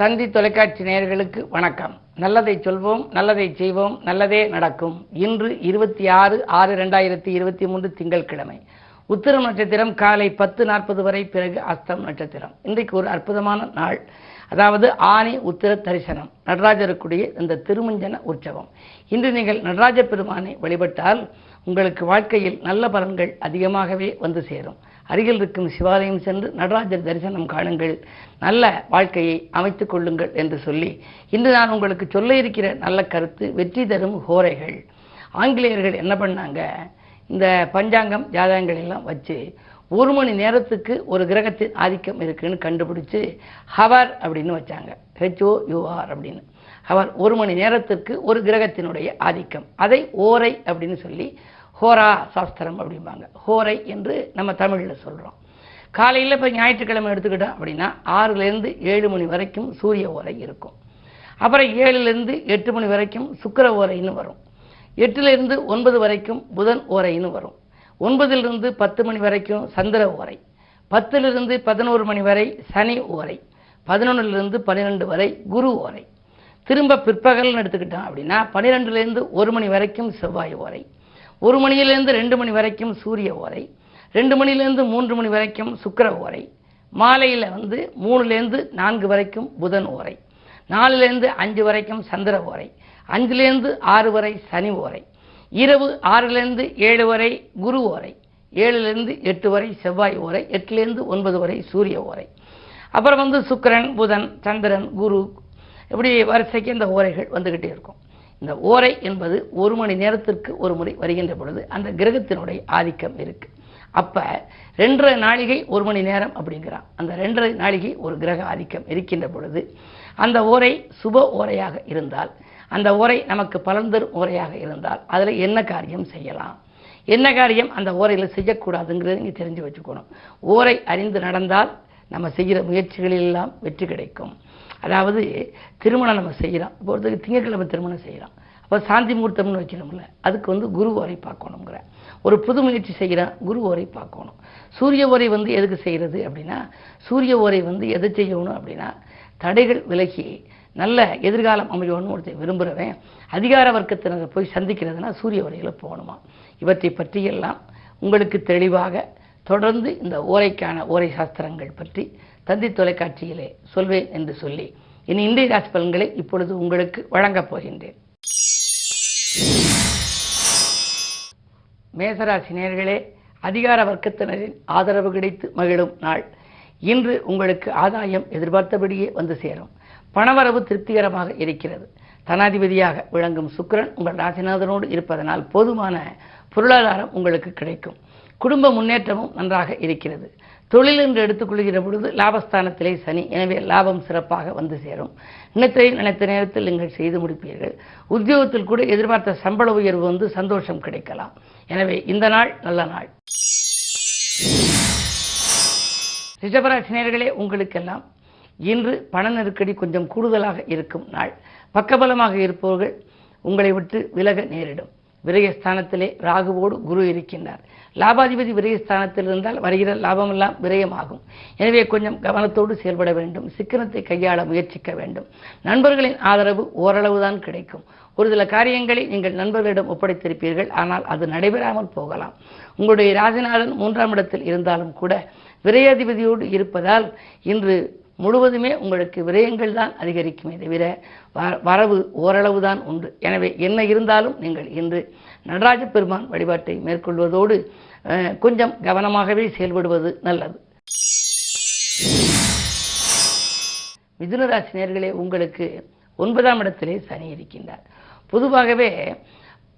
தந்தி தொலைக்காட்சி நேயர்களுக்கு வணக்கம். நல்லதை சொல்வோம் நல்லதை செய்வோம் நல்லதே நடக்கும். இன்று இருபத்தி ஆறு ஆறு ரெண்டாயிரத்தி இருபத்தி மூன்று திங்கட்கிழமை உத்திரம் நட்சத்திரம் காலை பத்து நாற்பது வரை பிறகு அஸ்தம் நட்சத்திரம். இன்றைக்கு ஒரு அற்புதமான நாள். அதாவது ஆணி உத்திர தரிசனம். நடராஜருக்குடைய இந்த திருமஞ்சன உற்சவம். இன்று நீங்கள் நடராஜ பெருமானை வழிபட்டால் உங்களுக்கு வாழ்க்கையில் நல்ல பலன்கள் அதிகமாகவே வந்து சேரும். அருகில் இருக்கும் சிவாலயம் சென்று நடராஜர் தரிசனம் காணுங்கள். நல்ல வாழ்க்கையை அமைத்துக் கொள்ளுங்கள் என்று சொல்லி இன்று நான் உங்களுக்கு சொல்ல இருக்கிற நல்ல கருத்து வெற்றி தரும் ஹோரைகள். ஆங்கிலேயர்கள் என்ன பண்ணாங்க? இந்த பஞ்சாங்கம் ஜாதகங்கள் எல்லாம் வச்சு ஒரு மணி நேரத்துக்கு ஒரு கிரகத்தின் ஆதிக்கம் இருக்குன்னு கண்டுபிடிச்சு ஹவர் அப்படின்னு வச்சாங்க. ஹெச்ஓ யூஆர் அப்படின்னு. அவர் ஒரு மணி நேரத்திற்கு ஒரு கிரகத்தினுடைய ஆதிக்கம். அதை ஓரை அப்படின்னு சொல்லி ஹோரா சாஸ்திரம் அப்படிம்பாங்க. ஹோரை என்று நம்ம தமிழில் சொல்கிறோம் காலையில் இப்போ ஞாயிற்றுக்கிழமை எடுத்துக்கிட்டோம் அப்படின்னா ஆறுலேருந்து ஏழு மணி வரைக்கும் சூரிய ஓரை இருக்கும். அப்புறம் ஏழுலேருந்து எட்டு மணி வரைக்கும் சுக்கிர ஓரைன்னு வரும். எட்டுலேருந்து ஒன்பது வரைக்கும் புதன் ஓரைன்னு வரும். ஒன்பதிலிருந்து பத்து மணி வரைக்கும் சந்திர ஓரை. பத்திலிருந்து பதினோரு மணி வரை சனி ஓரை. பதினொன்றிலிருந்து பன்னிரெண்டு வரை குரு ஓரை. திரும்ப பிற்பகல்னு எடுத்துக்கிட்டோம் அப்படின்னா பன்னிரெண்டுலேருந்து ஒரு மணி வரைக்கும் செவ்வாய் ஓரை ஒரு மணியிலேருந்து ரெண்டு மணி வரைக்கும் சூரிய ஓரை ரெண்டு மணிலேருந்து மூன்று மணி வரைக்கும் சுக்கர ஓரை மாலையில் வந்து மூணுலேருந்து நான்கு வரைக்கும் புதன் ஓரை நாலுலேருந்து அஞ்சு வரைக்கும் சந்திர ஓரை அஞ்சுலேருந்து ஆறு வரை சனி ஓரை இரவு ஆறுலேருந்து ஏழு வரை குரு ஓரை ஏழுலேருந்து எட்டு வரை செவ்வாய் ஓரை எட்டுலேருந்து ஒன்பது வரை சூரிய ஓரை. அப்புறம் வந்து சுக்கரன் புதன் சந்திரன் குரு இப்படி வரிசைக்கு இந்த ஓரைகள் வந்துக்கிட்டே இருக்கும்? இந்த ஓரை என்பது ஒரு மணி நேரத்திற்கு ஒரு முறை வருகின்ற பொழுது அந்த கிரகத்தினுடைய ஆதிக்கம் இருக்கு. அப்போ ரெண்டரை நாளிகை ஒரு மணி நேரம் அப்படிங்கிறான். அந்த ரெண்டரை நாளிகை ஒரு கிரக ஆதிக்கம் இருக்கின்ற பொழுது அந்த ஓரை சுப ஓரையாக இருந்தால் அந்த ஓரை நமக்கு பலன் தரும் ஓரையாக இருந்தால் அதில் என்ன காரியம் செய்யலாம்? என்ன காரியம் அந்த ஓரையில் செய்யக்கூடாதுங்கிறத நீங்கள் தெரிஞ்சு வச்சுக்கணும். ஓரை அறிந்து நடந்தால் நம்ம செய்கிற முயற்சிகளில் எல்லாம் வெற்றி கிடைக்கும். அதாவது திருமணம் நம்ம செய்கிறோம் இப்போ ஒருத்தருக்கு திங்கட்கிழமை திருமணம் செய்கிறோம் அப்போ சாந்தி முகூர்த்தம்னு வைக்கிறோம்ல அதுக்கு வந்து குரு ஓரை பார்க்கணுங்கிற. ஒரு புது முயற்சி செய்கிறேன் குரு ஓரை பார்க்கணும். சூரிய ஓரை வந்து எதுக்கு செய்கிறது அப்படின்னா சூரிய ஓரை வந்து எதை செய்யணும் அப்படின்னா தடைகள் விலகி நல்ல எதிர்காலம் அமையணும்னு ஒருத்தர் விரும்புகிறவன் அதிகார வர்க்கத்தினரை போய் சந்திக்கிறதுனா சூரிய ஓரையில் போகணுமா? இவற்றை பற்றியெல்லாம் உங்களுக்கு தெளிவாக தொடர்ந்து இந்த ஓரைக்கான ஓரை சாஸ்திரங்கள் பற்றி தந்தி தொலைக்காட்சியிலே சொல்வேன் என்று சொல்லி இனி இந்திய ராசி பலன்களை இப்பொழுது உங்களுக்கு வழங்கப் போகின்றேன். மேசராசி நேர்களே அதிகார வர்க்கத்தினரின் ஆதரவு கிடைத்து மகிழும் நாள். இன்று உங்களுக்கு ஆதாயம் எதிர்பார்த்தபடியே வந்து சேரும். பணவரவு திருப்திகரமாக இருக்கிறது. தனாதிபதியாக விளங்கும் சுக்கிரன் உங்கள் ராசிநாதனோடு இருப்பதனால் போதுமான பொருளாதாரம் உங்களுக்கு கிடைக்கும். குடும்ப முன்னேற்றமும் நன்றாக இருக்கிறது. தொழில் என்று எடுத்துக்கொள்கிற பொழுது லாபஸ்தானத்திலே சனி. எனவே லாபம் சிறப்பாக வந்து சேரும். நினைத்ததை நினைத்த நேரத்தில் நீங்கள் செய்து முடிப்பீர்கள். உத்தியோகத்தில் கூட எதிர்பார்த்த சம்பள உயர்வு வந்து சந்தோஷம் கிடைக்கலாம். எனவே இந்த நாள் நல்ல நாள். ரிஷபராசினியர்களே உங்களுக்கெல்லாம் இன்று பண நெருக்கடி கொஞ்சம் கூடுதலாக இருக்கும் நாள். பக்கபலமாக இருப்பவர்கள் உங்களை விட்டு விலக நேரிடும். விரயஸ்தானத்திலே ராகுவோடு குரு இருக்கின்றார். லாபாதிபதி விரயஸ்தானத்தில் இருந்தால் வருகிற லாபமெல்லாம் விரயமாகும். எனவே கொஞ்சம் கவனத்தோடு செயல்பட வேண்டும். சிக்கனத்தை கையாள முயற்சிக்க வேண்டும். நண்பர்களின் ஆதரவு ஓரளவுதான் கிடைக்கும். ஒரு சில காரியங்களை நீங்கள் நண்பர்களிடம் ஒப்படைத்திருப்பீர்கள். ஆனால் அது நடைபெறாமல் போகலாம். உங்களுடைய ராஜநாதன் மூன்றாம் இடத்தில் இருந்தாலும் கூட விரையாதிபதியோடு இருப்பதால் இன்று முழுவதுமே உங்களுக்கு விரயங்கள் தான் அதிகரிக்குமே தவிர வரவு ஓரளவு தான் உண்டு. எனவே என்ன இருந்தாலும் நீங்கள் இன்று நடராஜ பெருமான் வழிபாட்டை மேற்கொள்வதோடு கொஞ்சம் கவனமாகவே செயல்படுவது நல்லது. மிதுனராசி நேர்களே உங்களுக்கு ஒன்பதாம் இடத்திலே சனி இருக்கின்றார். பொதுவாகவே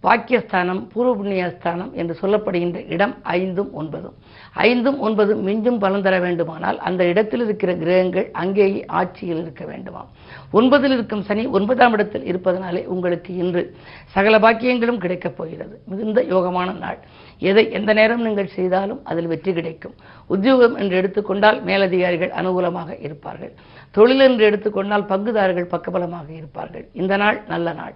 பாக்கியஸ்தானம் பூர்வ புண்ணியஸ்தானம் என்று சொல்லப்படுகின்ற இடம் ஐந்தும் ஒன்பதும். ஐந்தும் ஒன்பதும் மிஞ்சும் பலன் தர வேண்டுமானால் அந்த இடத்தில் இருக்கிற கிரகங்கள் அங்கேயே ஆட்சியில் இருக்க வேண்டுமாம். ஒன்பதில் இருக்கும் சனி ஒன்பதாம் இடத்தில் இருப்பதனாலே உங்களுக்கு இன்று சகல பாக்கியங்களும் கிடைக்கப் போகிறது. மிகுந்த யோகமான நாள். எதை எந்த நேரம் நீங்கள் செய்தாலும் அதில் வெற்றி கிடைக்கும். உத்தியோகம் என்று எடுத்துக்கொண்டால் மேலதிகாரிகள் அனுகூலமாக இருப்பார்கள். தொழில் என்று எடுத்துக்கொண்டால் பங்குதாரர்கள் பக்கபலமாக இருப்பார்கள். இந்த நாள் நல்ல நாள்.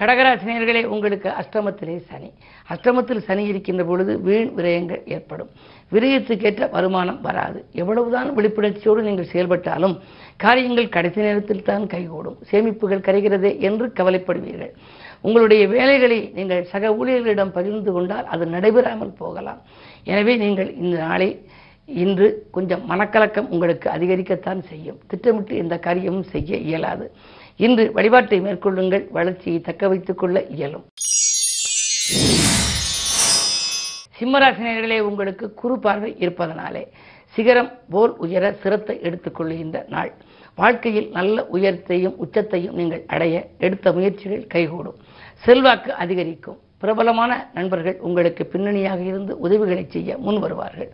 கடகராசினியர்களே உங்களுக்கு அஷ்டமத்திலே சனி. அஷ்டமத்தில் சனி இருக்கின்ற பொழுது வீண் விரயங்கள் ஏற்படும். விரயத்துக்கேற்ற வருமானம் வராது. எவ்வளவுதான் விழிப்புணர்ச்சியோடு நீங்கள் செயல்பட்டாலும் காரியங்கள் கடைசி நேரத்தில் தான் கைகூடும். சேமிப்புகள் கரைகிறதே என்று கவலைப்படுவீர்கள். உங்களுடைய வேலைகளை நீங்கள் சக ஊழியர்களிடம் பகிர்ந்து கொண்டால் அது நடைபெறாமல் போகலாம். எனவே நீங்கள் இந்த நாளை இன்று கொஞ்சம் மனக்கலக்கம் உங்களுக்கு அதிகரிக்கத்தான் செய்யும். திட்டமிட்டு எந்த காரியமும் செய்ய இயலாது. இன்று வழிபாட்டை மேற்கொள்ளுங்கள். வளர்ச்சியை தக்க வைத்துக் கொள்ள இயலும். சிம்மராசினியர்களே உங்களுக்கு குறு பார்வை இருப்பதனாலே சிகரம் போல் உயர சிரத்தை எடுத்துக்கொள்கின்ற நாள். வாழ்க்கையில் நல்ல உயரத்தையும் உச்சத்தையும் நீங்கள் அடைய எடுத்த முயற்சிகள் கைகூடும். செல்வாக்கு அதிகரிக்கும். பிரபலமான நண்பர்கள் உங்களுக்கு பின்னணியாக இருந்து உதவிகளை செய்ய முன் வருவார்கள்.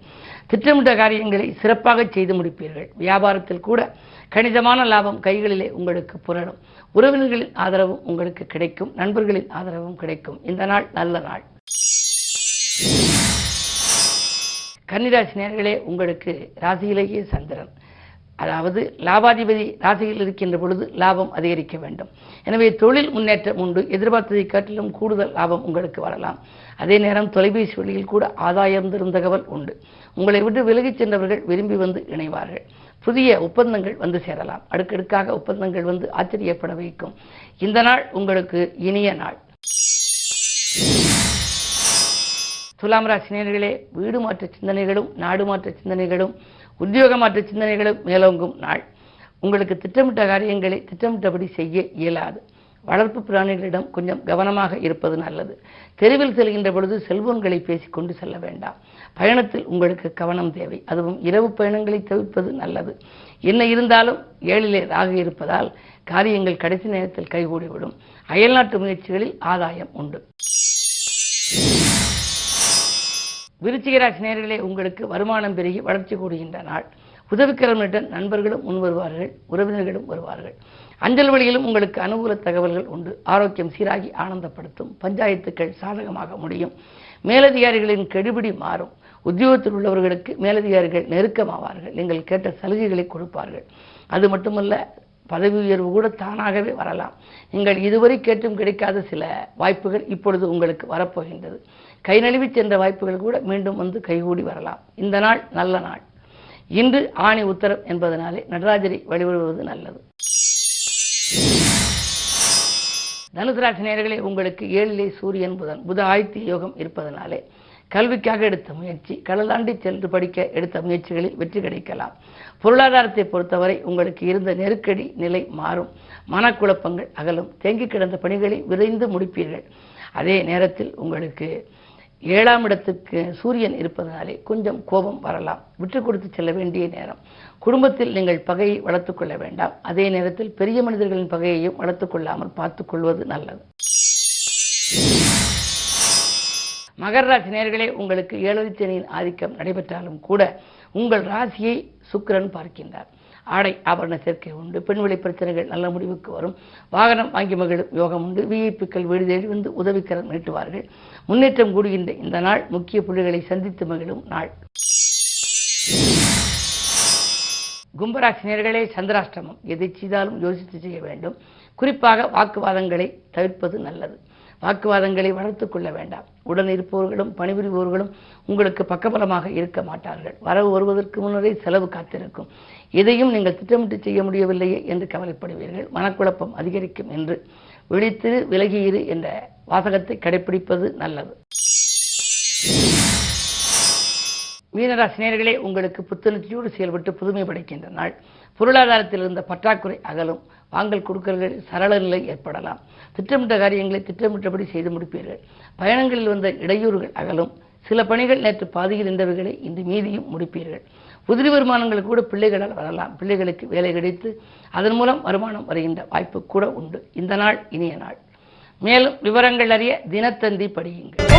திட்டமிட்ட காரியங்களை சிறப்பாக செய்து முடிப்பீர்கள். வியாபாரத்தில் கூட கணிசமான லாபம் கைகளிலே உங்களுக்கு புரளும். உறவினர்களின் ஆதரவும் உங்களுக்கு கிடைக்கும். நண்பர்களின் ஆதரவும் கிடைக்கும். இந்த நாள் நல்ல நாள். கன்னிராசி நேர்களே உங்களுக்கு ராசியிலேயே சந்திரன். அதாவது லாபாதிபதி ராசியில் இருக்கின்ற பொழுது லாபம் அதிகரிக்க வேண்டும். எனவே தொழில் முன்னேற்றம் உண்டு. எதிர்பார்த்ததை காட்டிலும் கூடுதல் லாபம் உங்களுக்கு வரலாம். அதே நேரம் தொலைபேசி வழியில் கூட ஆதாயம் தரும் தகவல் உண்டு. உங்களை விட்டு விலகிச் சென்றவர்கள் விரும்பி வந்து இணைவார்கள். புதிய ஒப்பந்தங்கள் வந்து சேரலாம். அடுக்கடுக்காக ஒப்பந்தங்கள் வந்து ஆச்சரியப்பட வைக்கும். இந்த நாள் உங்களுக்கு இனிய நாள். துலாம் ராசினியர்களே வீடு மாற்ற சிந்தனைகளும் நாடு மாற்ற சிந்தனைகளும் உத்தியோக மாற்ற சிந்தனைகளும் மேலோங்கும் நாள். உங்களுக்கு திட்டமிட்ட காரியங்களை திட்டமிட்டபடி செய்ய இயலாது. வளர்ப்பு பிராணிகளிடம் கொஞ்சம் கவனமாக இருப்பது நல்லது. தெருவில் செல்கின்ற பொழுது செல்போன்களை பேசிக்கொண்டு செல்ல வேண்டாம். பயணத்தில் உங்களுக்கு கவனம் தேவை. அதுவும் இரவு பயணங்களை தவிர்ப்பது நல்லது. என்ன இருந்தாலும் ஏழிலே ராகு இருப்பதால் காரியங்கள் கடைசி நேரத்தில் கைகூடிவிடும். அயல்நாட்டு முயற்சிகளில் ஆதாயம் உண்டு. விருச்சிகராசி ராசி உங்களுக்கு வருமானம் பெருகி வளர்ச்சி கூடுகின்ற நாள். உதவிக்கிறவர்களிடம் நண்பர்களும் முன் வருவார்கள் உறவினர்களும் வருவார்கள். அஞ்சல் வழியிலும் உங்களுக்கு அனுகூல தகவல்கள் உண்டு. ஆரோக்கியம் சீராகி ஆனந்தப்படுத்தும். பஞ்சாயத்துக்கள் சாதகமாக முடியும். மேலதிகாரிகளின் கெடுபிடி மாறும். உத்தியோகத்தில் உள்ளவர்களுக்கு மேலதிகாரிகள் நெருக்கமாவார்கள். நீங்கள் கேட்ட சலுகைகளை கொடுப்பார்கள். அது மட்டுமல்ல பதவி உயர்வு கூட தானாகவே வரலாம். நீங்கள் இதுவரை கேட்டும் கிடைக்காத சில வாய்ப்புகள் இப்பொழுது உங்களுக்கு வரப்போகின்றது. கை நழுவி சென்ற வாய்ப்புகள் கூட மீண்டும் வந்து கைகூடி வரலாம். இந்த நாள் நல்ல நாள். இன்று ஆணி உத்தரம் என்பதனாலே நடராஜரை வழிபடுவது நல்லது. தனுசராசி நேயர்களே உங்களுக்கு ஏழிலே சூரியன் புதன் புத ஆய்த்தி யோகம் இருப்பதனாலே கல்விக்காக எடுத்த முயற்சி கடலாண்டி சென்று படிக்க எடுத்த முயற்சிகளில் வெற்றி கிடைக்கலாம். பொருளாதாரத்தை பொறுத்தவரை உங்களுக்கு இருந்த நெருக்கடி நிலை மாறும். மனக்குழப்பங்கள் அகலும். தேங்கி கிடந்த பணிகளை விரைந்து முடிப்பீர்கள். அதே நேரத்தில் உங்களுக்கு ஏழாம் இடத்துக்கு சூரியன் இருப்பதனாலே கொஞ்சம் கோபம் வரலாம். விட்டு கொடுத்து செல்ல வேண்டிய நேரம். குடும்பத்தில் நீங்கள் பகையை வளர்த்துக் கொள்ள வேண்டாம். அதே நேரத்தில் பெரிய மனிதர்களின் பகையையும் வளர்த்துக் கொள்ளாமல் பார்த்துக் கொள்வது நல்லது. மகர ராசி நேர்களே உங்களுக்கு ஏழரை சனியின் ஆதிக்கம் நடைபெற்றாலும் கூட உங்கள் ராசியை சுக்கிரன் பார்க்கின்றார். ஆடை ஆபரண சேர்க்கை உண்டு பெண்வெளி பிரச்சனைகள் நல்ல முடிவுக்கு வரும். வாகனம் வாங்கி மகிழும் யோகம் உண்டு. விஐபிக்கள் வீடு தேடி வந்து உதவிக்கரம் நீட்டுவார்கள். முன்னேற்றம் கூடுகின்ற இந்த நாள் முக்கிய புள்ளிகளை சந்தித்து மகிழும் நாள். கும்பராசினியர்களே சந்திராஷ்டமம். எதை செய்தாலும் யோசித்து செய்ய வேண்டும். குறிப்பாக வாக்குவாதங்களை தவிர்ப்பது நல்லது. வாக்குவாதங்களை வளர்த்து கொள்ள வேண்டாம். உடன் இருப்பவர்களும் பணிபுரிபவர்களும் உங்களுக்கு பக்கபலமாக இருக்க மாட்டார்கள். வரவு வருவதற்கு முன்னரே செலவு காத்திருக்கும். எதையும் நீங்கள் திட்டமிட்டு செய்ய முடியவில்லையே என்று கவலைப்படுவீர்கள். மனக்குழப்பம் அதிகரிக்கும் என்று விழித்திரு விலகியிரு என்ற வாசகத்தை கடைபிடிப்பது நல்லது. மீனராசினியர்களே உங்களுக்கு புத்துணர்ச்சியோடு செயல்பட்டு புதுமை படைக்கின்ற நாள். பொருளாதாரத்தில் இருந்த பற்றாக்குறை அகலும். வாங்கல் கொடுக்கல்களில் சரள நிலை ஏற்படலாம். திட்டமிட்ட காரியங்களை திட்டமிட்டபடி செய்து முடிப்பீர்கள். பயணங்களில் வந்த இடையூறுகள் அகலும். சில பணிகள் நேற்று பாதியில் நின்றவைகளை இன்று மீதியும் முடிப்பீர்கள். உதிரி வருமானங்கள் கூட பிள்ளைகளால் வரலாம். பிள்ளைகளுக்கு வேலை கிடைத்து அதன் மூலம் வருமானம் வருகின்ற வாய்ப்பு கூட உண்டு. இந்த நாள் இனிய நாள். மேலும் விவரங்கள் அறிய தினத்தந்தி படியுங்கள்.